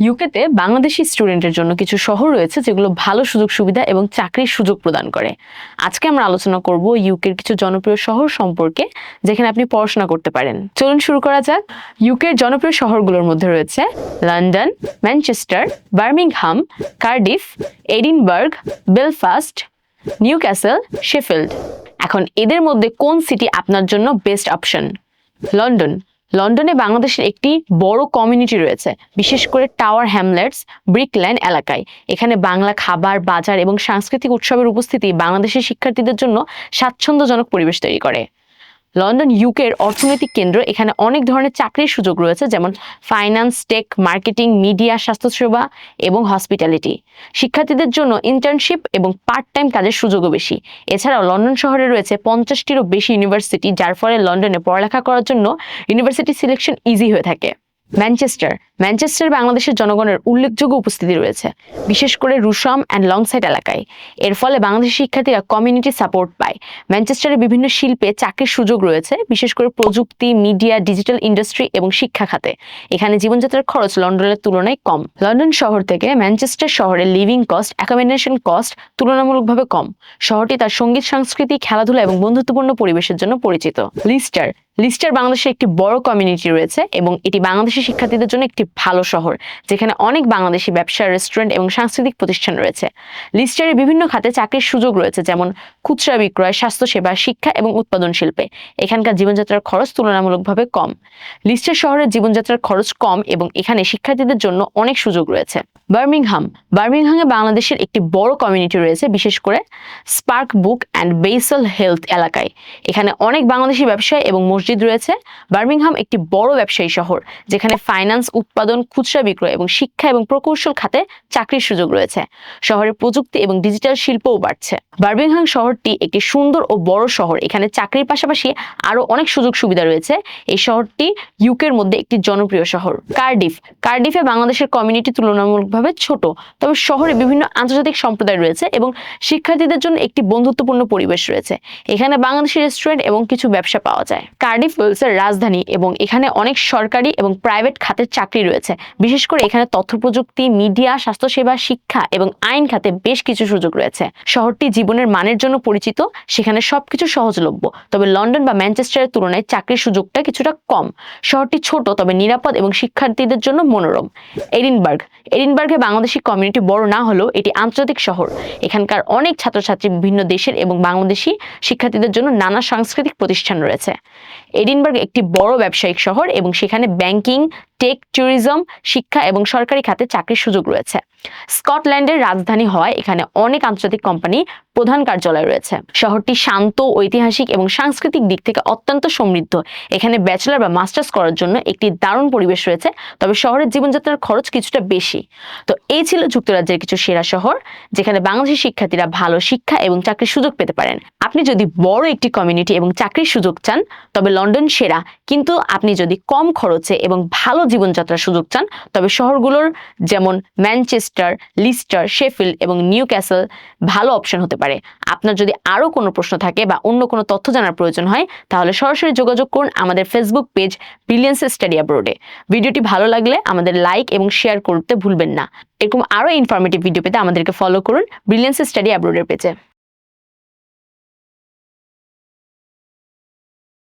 ইউকেতে বাংলাদেশি স্টুডেন্টের জন্য কিছু শহর রয়েছে যেগুলো ভালো সুযোগ সুবিধা এবং চাকরির সুযোগ প্রদান করে। আজকে আমরা আলোচনা করব ইউকের কিছু জনপ্রিয় শহর সম্পর্কে, যেখানে আপনি পড়াশোনা করতে পারেন। চলুন শুরু করা যাক। ইউকের জনপ্রিয় শহরগুলোর মধ্যে রয়েছে London Manchester Birmingham Cardiff Edinburgh Belfast Newcastle Sheffield এখন এদের মধ্যে কোন সিটি আপনার জন্য বেস্ট অপশন লন্ডন লন্ডনে বাংলাদেশের একটি বড় কমিউনিটি রয়েছে, বিশেষ করে টাওয়ার হ্যামলেটস ব্রিকল্যান্ড এলাকায়। এখানে বাংলা খাবার, বাজার এবং সাংস্কৃতিক উৎসবের উপস্থিতি বাংলাদেশের শিক্ষার্থীদের জন্য স্বাচ্ছন্দ্যজনক পরিবেশ তৈরি করে। লন্ডন ইউকের অর্থনৈতিক কেন্দ্র, এখানে অনেক ধরনের চাকরির সুযোগ রয়েছে, যেমন ফাইন্যান্স টেক মার্কেটিং মিডিয়া স্বাস্থ্যসেবা এবং হসপিটালিটি শিক্ষার্থীদের জন্য ইন্টার্নশিপ এবং পার্ট টাইম কাজের সুযোগও বেশি। এছাড়াও লন্ডন শহরে রয়েছে পঞ্চাশটিরও বেশি ইউনিভার্সিটি যার ফলে লন্ডনে পড়ালেখা করার জন্য ইউনিভার্সিটি সিলেকশন ইজি হয়ে থাকে। ম্যানচেস্টার ম্যানচেস্টার বাংলাদেশের জনগণের উল্লেখযোগ্য উপস্থিতি রয়েছে, বিশেষ করে রুশাম অ্যান্ড লংসাইড এলাকায়। এর ফলে বাংলাদেশি শিক্ষার্থীরা কমিউনিটি সাপোর্ট পায়। ম্যানচেস্টারে বিভিন্ন শিল্পে চাকরির সুযোগ রয়েছে, বিশেষ করে প্রযুক্তি মিডিয়া ডিজিটাল ইন্ডাস্ট্রি এবং শিক্ষা খাতে। এখানে জীবনযাত্রার খরচ লন্ডনের তুলনায় কম। লন্ডন শহর থেকে ম্যানচেস্টার শহরে লিভিং কস্ট অ্যাকোমোডেশন কস্ট তুলনামূলকভাবে কম। শহরটি তার সংগীত সংস্কৃতি খেলাধুলা এবং বন্ধুত্বপূর্ণ পরিবেশের জন্য পরিচিত। লিস্টার লিস্টার বাংলাদেশে একটি বড় কমিউনিটি রয়েছে এবং এটি বাংলাদেশি শিক্ষার্থীদের জন্য একটি ভালো শহর, যেখানে অনেক বাংলাদেশি ব্যবসা রেস্টুরেন্ট এবং সাংস্কৃতিক প্রতিষ্ঠান রয়েছে। লিস্টারের বিভিন্ন খাতে চাকরির সুযোগ রয়েছে, যেমন খুচরা বিক্রয়, স্বাস্থ্যসেবা, শিক্ষা এবং উৎপাদন শিল্পে। এখানকার জীবনযাত্রার খরচ তুলনামূলকভাবে কম। লিস্টার শহরের জীবনযাত্রার খরচ কম এবং এখানে শিক্ষার্থীদের জন্য অনেক সুযোগ রয়েছে। বার্মিংহাম। বার্মিংহামে বাংলাদেশের একটি বড় কমিউনিটি রয়েছে, বিশেষ করে Sparkbrook and Balsall Heath এলাকায়। এখানে অনেক বাংলাদেশি ব্যবসায়ী এবং মসজিদ রয়েছে। বার্মিংহাম একটি বড় ব্যবসায়ী শহর, যেখানে ফাইন্যান্স উৎপাদন, খুচরা বিক্রয় এবং শিক্ষা এবং প্রকৌশল খাতে চাকরির সুযোগ রয়েছে। শহরে প্রযুক্তি এবং ডিজিটাল শিল্পও বাড়ছে। বার্মিংহাম শহরটি একটি সুন্দর ও বড় শহর, এখানে চাকরির পাশাপাশি আরও অনেক সুযোগ সুবিধা রয়েছে। এই শহরটি ইউকের মধ্যে একটি জনপ্রিয় শহর কার্ডিফ কার্ডিফে বাংলাদেশের কমিউনিটি তুলনামূলকভাবে ছোট, তবে শহরে বিভিন্ন আন্তর্জাতিক সম্প্রদায় রয়েছে এবং শিক্ষার্থীদের জন্য একটি বন্ধুত্বপূর্ণ পরিবেশ রয়েছে। এখানে বাংলাদেশি রেস্টুরেন্ট এবং কিছু ব্যবসা পাওয়া যায়। কার্ডিফ ওয়েলসের রাজধানী এবং এখানে অনেক সরকারি এবং প্রাইভেট খাতের চাকরি রয়েছে। বিশেষ করে এখানে তথ্য প্রযুক্তি মিডিয়া স্বাস্থ্যসেবা, শিক্ষা এবং আইন খাতে বেশ কিছু সুযোগ রয়েছে। শহরটি জীবনের মানের জন্য পরিচিত, সেখানে সবকিছু সহজলভ্য, তবে লন্ডন বা ম্যানচেস্টারের তুলনায় চাকরির সুযোগটা কিছুটা কম। শহরটি ছোট, তবে নিরাপদ এবং শিক্ষার্থীদের জন্য মনোরম। এডিনবার্গ। এডিনবার্গে বাংলাদেশি কমিউনিটি বড় না হলেও এটি আন্তর্জাতিক শহর। এখানকার অনেক ছাত্রছাত্রী বিভিন্ন দেশের এবং বাংলাদেশি শিক্ষার্থীদের জন্য নানা সাংস্কৃতিক প্রতিষ্ঠান রয়েছে। এডিনবার্গ একটি বড় ব্যবসায়িক শহর এবং সেখানে ব্যাংকিং টেক ট্যুরিজম, শিক্ষা এবং সরকারি খাতে চাকরির সুযোগ রয়েছে। স্কটল্যান্ডের রাজধানী হওয়ায় এখানে অনেক আন্তর্জাতিক কোম্পানি প্রধান কার্যালয় রয়েছে। শহরটি শান্ত, ঐতিহাসিক এবং সাংস্কৃতিক দিক থেকে অত্যন্ত সমৃদ্ধ। এখানে ব্যাচেলর বা মাস্টার্স করার জন্য একটি দারুণ পরিবেশ রয়েছে, তবে শহরের জীবনযাত্রার খরচ কিছুটা বেশি। তো এই ছিল যুক্তরাজ্যের কিছু সেরা শহর, যেখানে বাংলাদেশি শিক্ষার্থীরা ভালো শিক্ষা এবং চাকরির সুযোগ পেতে পারেন। আপনি যদি বড় একটি কমিউনিটি এবং চাকরির সুযোগ চান, তবে লন্ডন সেরা। কিন্তু আপনি যদি কম খরচে এবং ভালো জীবনযাত্রার সুযোগ চান, তবে শহরগুলোর যেমন ম্যানচেস্টার, লিস্টার, শেফিল্ড এবং নিউ ক্যাসেল ভালো অপশন হতে পারে। আপনার যদি আরও কোনো প্রশ্ন থাকে বা অন্য কোনো তথ্য জানার প্রয়োজন হয়, তাহলে সরাসরি যোগাযোগ করুন আমাদের ফেসবুক পেজ ব্রিলিয়েন্স স্টাডি অ্যাব্রোডে ভিডিওটি ভালো লাগলে আমাদের লাইক এবং শেয়ার করতে ভুলবেন না। এরকম আরও ইনফরমেটিভ ভিডিও পেতে আমাদেরকে ফলো করুন ব্রিলিয়েন্স স্টাডি অ্যাব্রোডের পেজে।